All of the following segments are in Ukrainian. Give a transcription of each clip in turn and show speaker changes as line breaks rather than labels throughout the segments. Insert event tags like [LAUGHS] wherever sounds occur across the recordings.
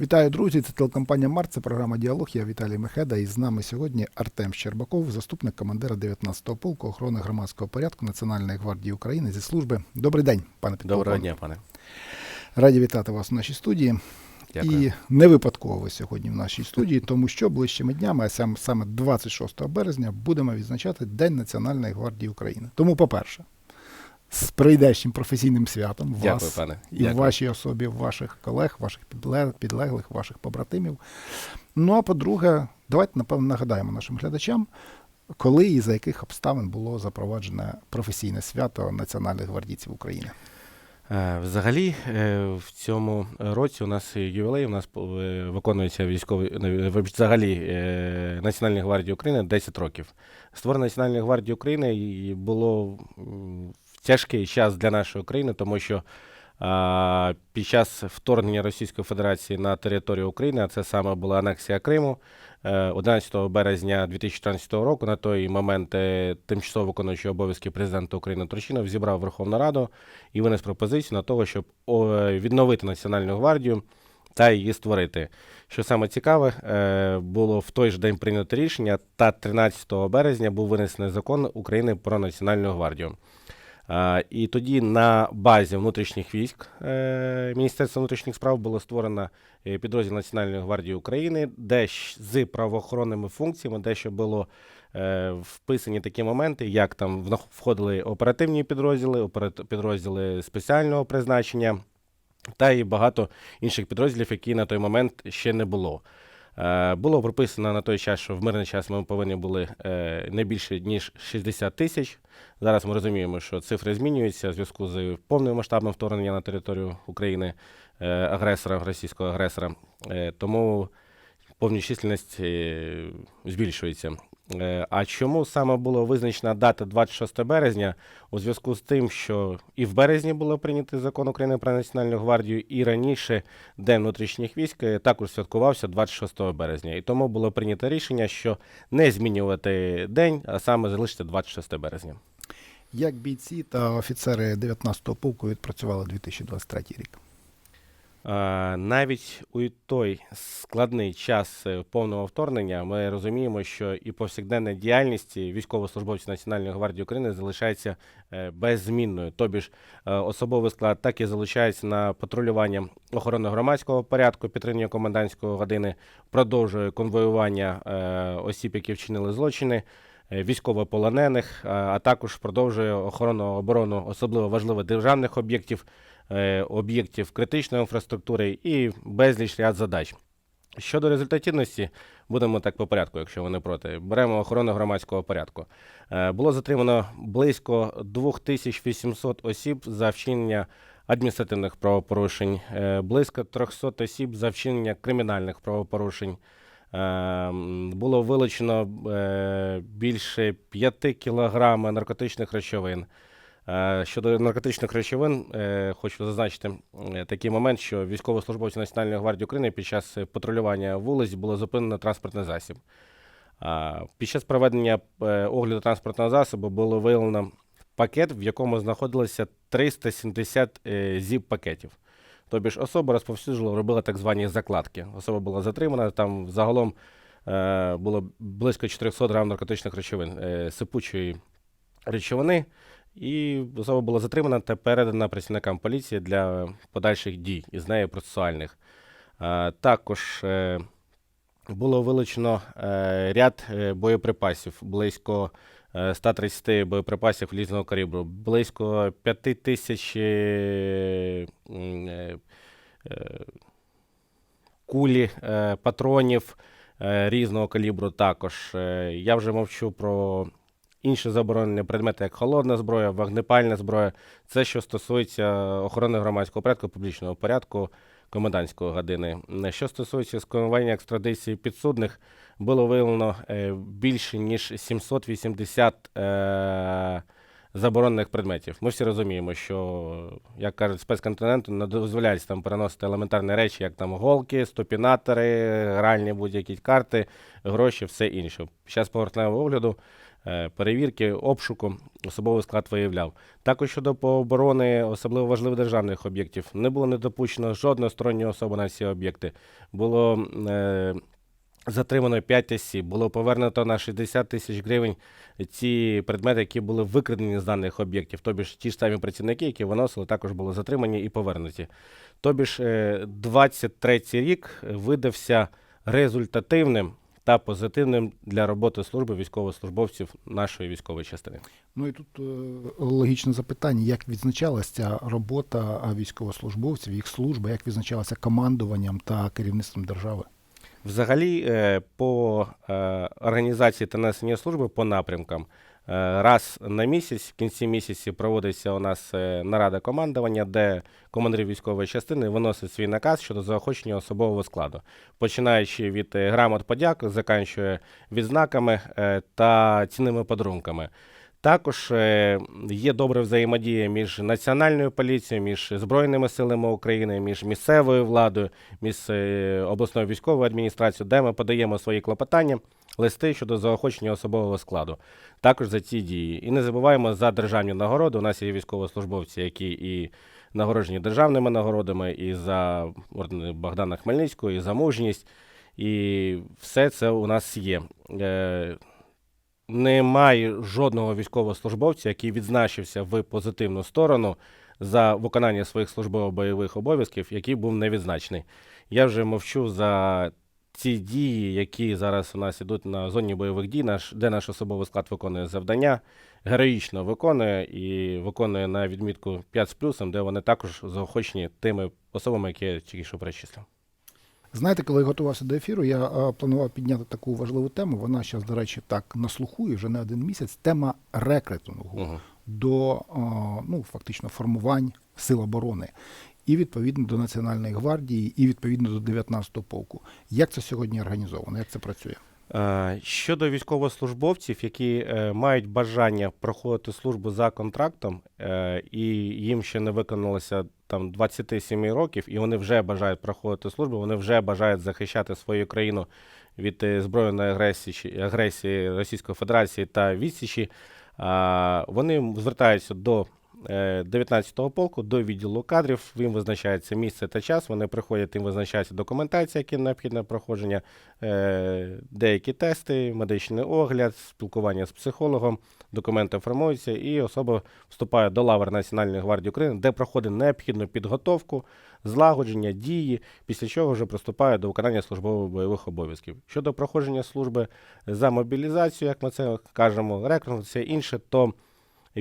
Вітаю, друзі! Це телекомпанія Март, це програма Діалог. Я Віталій Мехеда. І з нами сьогодні Артем Щербаков, заступник командира 19-го полку охорони громадського порядку Національної гвардії України зі служби. Добрий день, пане підполковник.
Доброго дня, пане.
Раді вітати вас в нашій студії.
Дякую.
І не випадково ви сьогодні в нашій студії, тому що ближчими днями, а сам- саме 26 березня, будемо відзначати День Національної гвардії України. Тому, по-перше, з прийдешнім професійним святом
Дякую,
вас
пане.
і в
Дякую.
вашій особі, ваших колег, ваших підлеглих, ваших побратимів. Ну а по-друге, давайте напевно нагадаємо нашим глядачам, коли і за яких обставин було запроваджене професійне свято Національних гвардійців України.
Е, Взагалі, е, в цьому році у нас ювілей, у нас е, виконується військовий е, взагалі Національної гвардії України 10 років. Створення Національної гвардії України було в тяжкий час для нашої країни, тому що а, під час вторгнення Російської Федерації на територію України, а це саме була анексія Криму, е, 11 березня 2014 року, на той момент е, тимчасово виконуючий обов'язки президента України Турчинов зібрав Верховну Раду і винес пропозицію на того, щоб відновити Національну гвардію та її створити. Що саме цікаве, е, було в той же день прийнято рішення, та 13 березня був винесений закон України про Національну гвардію. І тоді на базі внутрішніх військ е, Міністерства внутрішніх справ було створено е, підрозділ Національної гвардії України, де з правоохоронними функціями, де ще було е, вписані такі моменти, як там входили оперативні підрозділи, підрозділи спеціального призначення та і багато інших підрозділів, які на той момент ще не було. Е, Було прописано на той час, що в мирний час ми повинні були е, не більше ніж 60 тисяч. Зараз ми розуміємо, що цифри змінюються в зв'язку з повним масштабним вторгненням на територію України е, агресора, російського агресора. Тому повні чисельність е, збільшується. Е, А чому саме була визначена дата 26 березня? У зв'язку з тим, що і в березні було прийнятий закон України про Національну гвардію, і раніше День внутрішніх військ е, також святкувався 26 березня. І тому було прийнято рішення, що не змінювати день, а саме залишити 26 березня.
Як бійці та офіцери 19-го полку відпрацювали 2023 рік?
Навіть у той складний час е, повного вторгнення ми розуміємо, що і повсякденна діяльність військовослужбовців Національної гвардії України залишається е, беззмінною. Тобі ж е, особовий склад так і залишається на патрулювання охорони громадського порядку, підтримання комендантської години, продовжує конвоювання осіб, які вчинили злочини. Військовополонених, а також продовжує охорону оборону особливо важливих державних об'єктів, об'єктів критичної інфраструктури і безліч ряд задач. Щодо результативності, будемо так по порядку, якщо ви не проти. Беремо охорону громадського порядку. Е, Було затримано близько 2800 осіб за вчинення адміністративних правопорушень, е, близько 300 осіб за вчинення кримінальних правопорушень. Е, Було вилучено е, більше 5 кілограм наркотичних речовин. Е, Щодо наркотичних речовин, е, хочу зазначити е, такий момент, що військовослужбовці Національної гвардії України під час патрулювання вулиць було зупинено транспортний засіб. Під час проведення огляду транспортного засобу було виявлено пакет, в якому знаходилося 370 е, зіп-пакетів. Тобі ж особа розповсюджувала, робила так звані закладки. Особа була затримана, там загалом було близько 400 грам наркотичних речовин, сипучої речовини. І особа була затримана та передана працівникам поліції для подальших дій із нею процесуальних. Е, Також е, було вилучено е, ряд боєприпасів, близько е, 130 боєприпасів різного калібру, близько 5 тисяч кулі, патронів різного калібру також. Я вже мовчу про інші заборонені предмети, як холодна зброя, вогнепальна зброя. Це що стосується охорони громадського порядку, публічного порядку, комендантської години. Що стосується сканування екстрадиції підсудних, було виявлено е, більше ніж 780 е, заборонених предметів. Ми всі розуміємо, що, як кажуть, спецконтиненту не дозволяється там переносити елементарні речі, як там голки, ступінатори, гральні будь-які карти, гроші, все інше. Час поверхневого огляду перевірки, обшуку особовий склад виявляв. Також щодо оборони особливо важливих державних об'єктів не було не допущено жодної сторонньої особи на ці об'єкти. Було е, затримано 5 осіб, було повернуто на 60 тисяч гривень ці предмети, які були викрадені з даних об'єктів. Тобі ж ті ж самі працівники, які виносили, також були затримані і повернуті. Тобі ж е, 23-й рік видався результативним та позитивним для роботи служби військовослужбовців нашої військової частини.
Ну і тут е, логічне запитання, як відзначалася ця робота військовослужбовців, їх служба, як відзначалася командуванням та керівництвом держави?
Взагалі, е, по е, організації та несення служби по напрямкам раз на місяць, в кінці місяці проводиться у нас е, нарада командування, де командир військової частини виносить свій наказ щодо заохочення особового складу, починаючи від е, грамот подяк, заканчує відзнаками е, та цінними подарунками. Також е, є добра взаємодія між національною поліцією, між Збройними силами України, між місцевою владою, між е, обласною військовою адміністрацією, де ми подаємо свої клопотання, листи щодо заохочення особового складу. Також за ці дії. І не забуваємо за державні нагороди. У нас є військовослужбовці, які і нагороджені державними нагородами, і за орден Богдана Хмельницького, і за мужність. І все це у нас є. Е, немає жодного військовослужбовця, який відзначився в позитивну сторону за виконання своїх службово-бойових обов'язків, який був не відзначений. Я вже мовчу за ці дії, які зараз у нас ідуть на зоні бойових дій, наш, де наш особовий склад виконує завдання, героїчно виконує і виконує на відмітку 5 з плюсом, де вони також заохочені тими особами, які я тільки що перечислив.
Знаєте, коли я готувався до ефіру, я а, планував підняти таку важливу тему. Вона зараз, до речі, так на слуху вже не один місяць. Тема рекрутингу
Угу.
до а, ну, фактично формувань сил оборони. І відповідно до Національної гвардії, і відповідно до 19-го полку. Як це сьогодні організовано? Як це працює?
Е, Щодо військовослужбовців, які е, мають бажання проходити службу за контрактом, е, і їм ще не виконалося там 27 років, і вони вже бажають проходити службу, вони вже бажають захищати свою країну від е, збройної агресії, агресії Російської Федерації та відсічі, а, вони звертаються до е, 19-го полку, до відділу кадрів. Їм визначається місце та час. Вони приходять, їм визначається документація, яка необхідна проходження, е, деякі тести, медичний огляд, спілкування з психологом, документи формуються, і особа вступає до лавр Національної гвардії України, де проходить необхідну підготовку, злагодження, дії, після чого вже приступає до виконання службово-бойових обов'язків. Щодо проходження служби за мобілізацію, як ми це кажемо, рекрутинг, це інше, то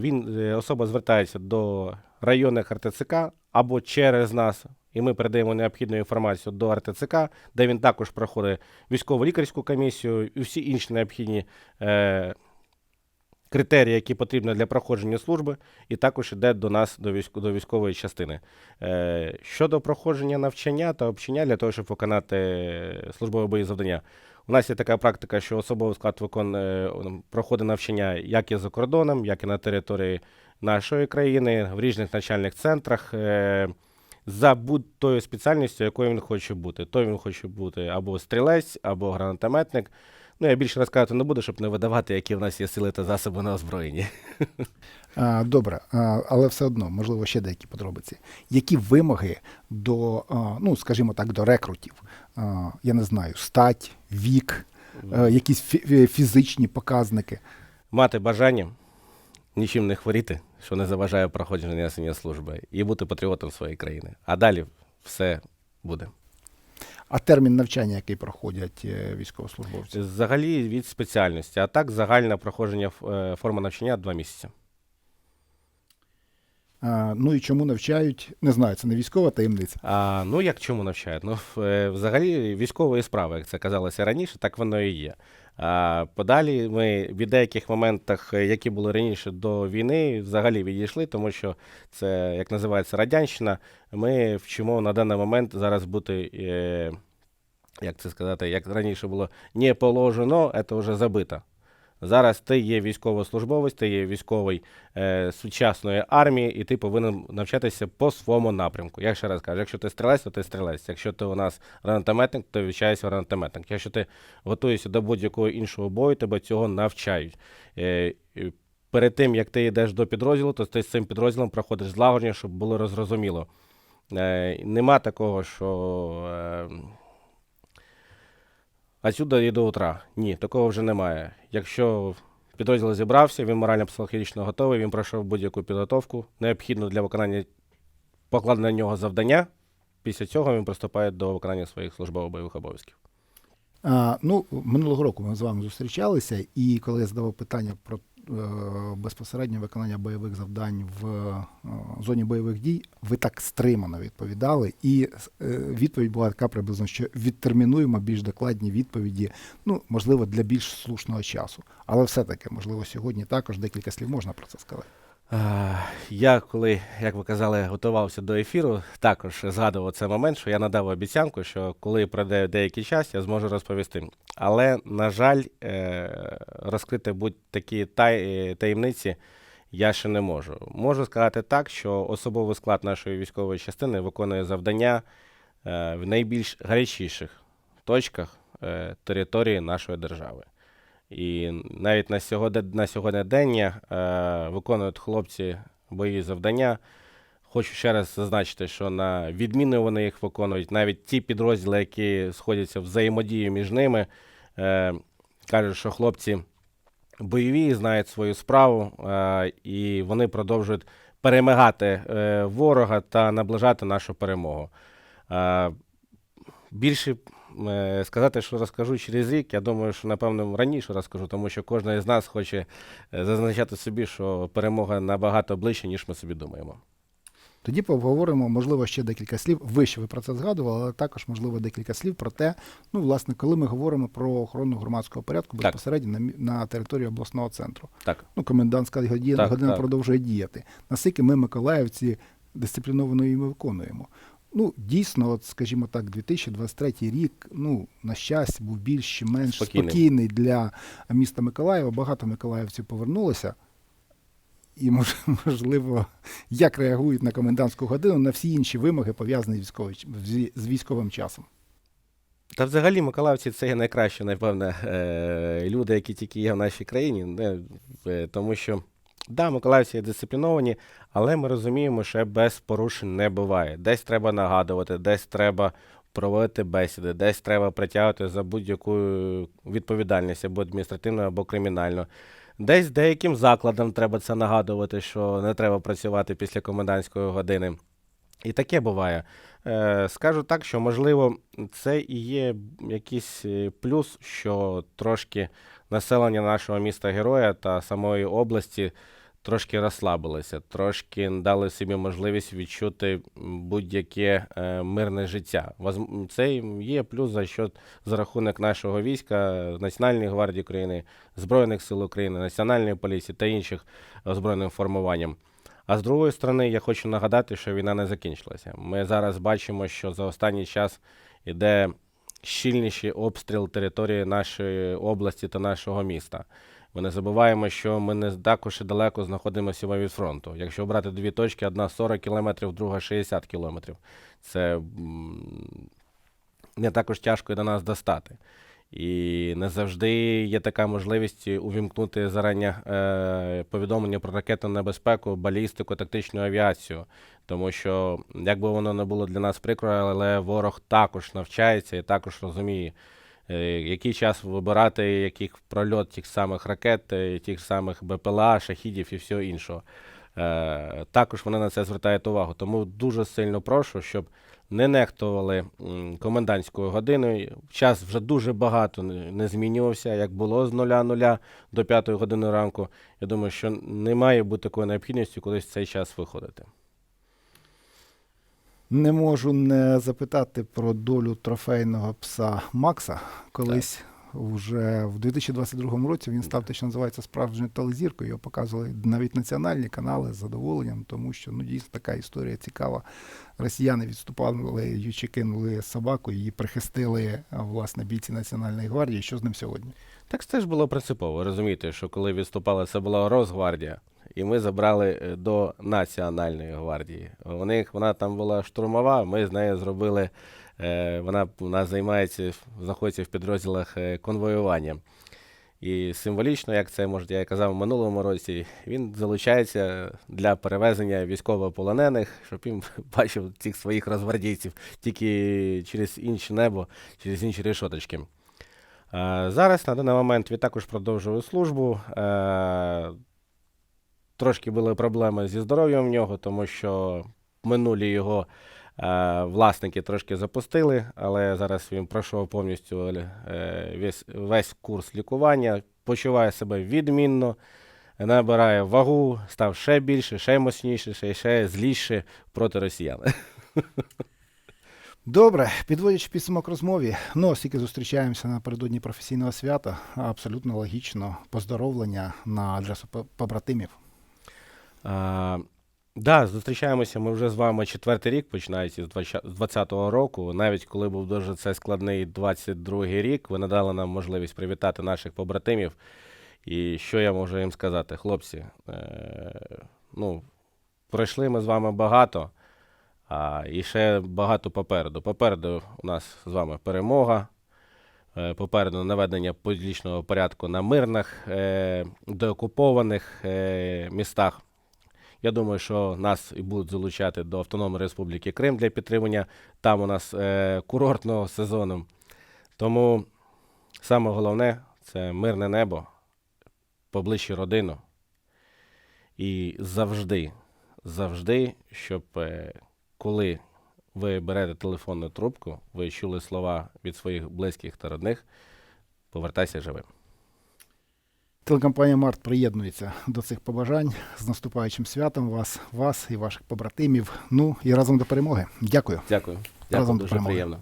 він е, особа звертається до районних РТЦК або через нас, і ми передаємо необхідну інформацію до РТЦК, де він також проходить військово-лікарську комісію і всі інші необхідні е, критерії, які потрібні для проходження служби, і також йде до нас, до, військ, до військової частини. Е, щодо проходження навчання та обчення для того, щоб виконати службові бої завдання. У нас є така практика, що особовий склад виконує, проходить навчання як і за кордоном, як і на території нашої країни, в різних навчальних центрах. Е, за будь-тою спеціальністю, якою він хоче бути. То він хоче бути або стрілець, або гранатометник. Ну, я більше розказувати не буду, щоб не видавати, які в нас є сили та засоби на озброєнні. [LAUGHS]
А, добре, а, але все одно, можливо, ще деякі подробиці. Які вимоги до, а, ну, скажімо так, до рекрутів? А, я не знаю, стать, вік, якісь фі- фізичні показники.
Мати бажання нічим не хворіти, що не заважає проходження служби, і бути патріотом своєї країни. А далі все буде.
А термін навчання, який проходять е, військовослужбовці?
Взагалі від спеціальності, а так загальне проходження е, форми навчання два місяці.
А, ну і чому навчають? Не знаю, це не військова таємниця.
А, ну як чому навчають? Ну, е, взагалі військової справи, як це казалося раніше, так воно і є. А подалі ми від деяких моментах, е, які були раніше до війни, взагалі відійшли, тому що це, як називається, радянщина. Ми вчимо на даний момент зараз бути. Е, як це сказати, як раніше було не положено, це вже забито. Зараз ти є військовослужбовець, ти є військовий е, сучасної армії, і ти повинен навчатися по своєму напрямку. Я ще раз кажу, якщо ти стрілець, то ти стрілець. Якщо ти у нас гранатометник, то вивчаєшся гранатометник. Якщо ти готуєшся до будь-якого іншого бою, тебе цього навчають. Е, перед тим, як ти йдеш до підрозділу, то ти з цим підрозділом проходиш злагодження, щоб було розрозуміло. Е, нема такого, що. Е, Отсюда і до утра. Ні, такого вже немає. Якщо підрозділ зібрався, він морально-психологічно готовий, він пройшов будь-яку підготовку, необхідну для виконання покладення на нього завдання. Після цього він приступає до виконання своїх службово-бойових обов'язків.
А, ну, минулого року ми з вами зустрічалися, і коли я задавав питання про е, безпосереднє виконання бойових завдань в е, зоні бойових дій, ви так стримано відповідали. І е, відповідь була така приблизно, що відтермінуємо більш докладні відповіді, ну, можливо, для більш слушного часу. Але все-таки, можливо, сьогодні також декілька слів можна про це сказати.
Я коли, як ви казали, готувався до ефіру, також згадував цей момент, що я надав обіцянку, що коли пройде деякий час, я зможу розповісти. Але, на жаль, е, розкрити будь-такі е, таємниці я ще не можу. Можу сказати так, що особовий склад нашої військової частини виконує завдання е, в найбільш гарячіших точках території нашої держави. І навіть на сьогодні, на сьогодення е, виконують хлопці бойові завдання. Хочу ще раз зазначити, що на відміну вони їх виконують. Навіть ті підрозділи, які сходяться взаємодію між ними, е, кажуть, що хлопці бойові, знають свою справу, е, і вони продовжують перемагати е, ворога та наближати нашу перемогу. Е, більше сказати, що розкажу через рік, я думаю, що напевно раніше розкажу, тому що кожен із нас хоче е, зазначати собі, що перемога набагато ближче, ніж ми собі думаємо.
Тоді поговоримо, можливо, ще декілька слів. Вище ви про це згадували, але також, можливо, декілька слів про те, ну, власне, коли ми говоримо про охорону громадського порядку
Так.
безпосередньо на, на території обласного центру.
Так,
Ну, комендантська година,
Так,
година
так.
продовжує діяти. Наскільки ми, миколаївці, дисципліновано її виконуємо. Ну, дійсно, от, скажімо так, 2023 рік, ну, на щастя, був більш чи менш
Спокійний.
спокійний для міста Миколаєва. Багато миколаївців повернулося. І, мож- [LAUGHS] можливо, як реагують на комендантську годину на всі інші вимоги, пов'язані з, військовим часом.
Та взагалі Миколаївці це є найкращі, напевне, е, люди, які тільки є в нашій країні. Е, тому що, да, Миколаївці дисципліновані, але ми розуміємо, що без порушень не буває. Десь треба нагадувати, десь треба проводити бесіди, десь треба притягувати за будь-яку відповідальність або адміністративну, або кримінальну. Десь деяким закладам треба це нагадувати, що не треба працювати після комендантської години. І таке буває. Е, скажу так, що можливо це і є якийсь е, плюс, що трошки населення нашого міста героя та самої області трошки розслабилося, трошки дали собі можливість відчути будь-яке е, мирне життя. Це є плюс за що за рахунок нашого війська, Національної гвардії України, Збройних сил України, Національної поліції та інших озброєним формуванням. А з другої сторони, я хочу нагадати, що війна не закінчилася. Ми зараз бачимо, що за останній час іде щільніший обстріл території нашої області та нашого міста. Ми не забуваємо, що ми не також і далеко знаходимося від фронту. Якщо брати дві точки, одна 40 кілометрів, друга 60 кілометрів. Це не також тяжко і до нас достати. І не завжди є така можливість увімкнути зарані е, повідомлення про ракетну небезпеку, балістику, тактичну авіацію. Тому що, як би воно не було для нас прикро, але ворог також навчається і також розуміє, е, який час вибирати, який прольот тих самих ракет, е, тих самих БПЛА, шахідів і всього іншого. Е, також вони на це звертають увагу. Тому дуже сильно прошу, щоб не нехтували комендантською годиною. Час вже дуже багато не змінювався, як було з 0-0 до 5 години ранку. Я думаю, що не має бути такої необхідності кудись в цей час виходити.
Не можу не запитати про долю трофейного пса Макса. Колись вже в 2022 році він став те, що називається справжньою телезіркою. Його показували навіть національні канали з задоволенням, тому що ну дійсно така історія цікава. Росіяни відступали, ючи кинули собаку, її прихистили власне бійці Національної гвардії. Що з ним сьогодні?
Так це ж було принципово. Розумієте, що коли відступали, це була Росгвардія, і ми забрали е, до Національної гвардії. У них вона там була штурмова, ми з нею зробили. е, Вона у нас займається, знаходиться в підрозділах е, конвоювання. І символічно, як це може, я казав в минулому році, він залучається для перевезення військовополонених, щоб він [LAUGHS] бачив цих своїх розгвардійців тільки через інше небо, через інші решоточки. Зараз на даний момент він також продовжує службу. Трошки були проблеми зі здоров'ям в нього, тому що минулі його е, власники трошки запустили, але зараз він пройшов повністю е, весь, весь курс лікування, почуває себе відмінно, набирає вагу, став ще більше, ще мощніше, ще, ще зліше проти росіян. [LAUGHS]
Добре, підводячи підсумок розмові, ну оскільки зустрічаємося напередодні професійного свята, абсолютно логічно поздоровлення на адресу побратимів.
А, да, зустрічаємося ми вже з вами четвертий рік, починаючи з 2020 року. Навіть коли був дуже цей складний 22-й рік, ви надали нам можливість привітати наших побратимів. І що я можу їм сказати, хлопці? Е, ну, пройшли ми з вами багато, а, і ще багато попереду. Попереду у нас з вами перемога. Е, Попереду наведення публічного порядку на мирних, е, деокупованих е, містах. Я думаю, що нас і будуть залучати до Автономної Республіки Крим для підтримання там у нас е, курортного сезону. Тому саме головне це мирне небо, поближче родину. І завжди, завжди, щоб е, коли ви берете телефонну трубку, ви чули слова від своїх близьких та родних, повертайся живим.
Телекомпанія Март приєднується до цих побажань з наступаючим святом вас, вас і ваших побратимів. Ну і разом до перемоги. Дякую.
Дякую.
Разом
Дякую,
до
дуже
перемоги.
приємно.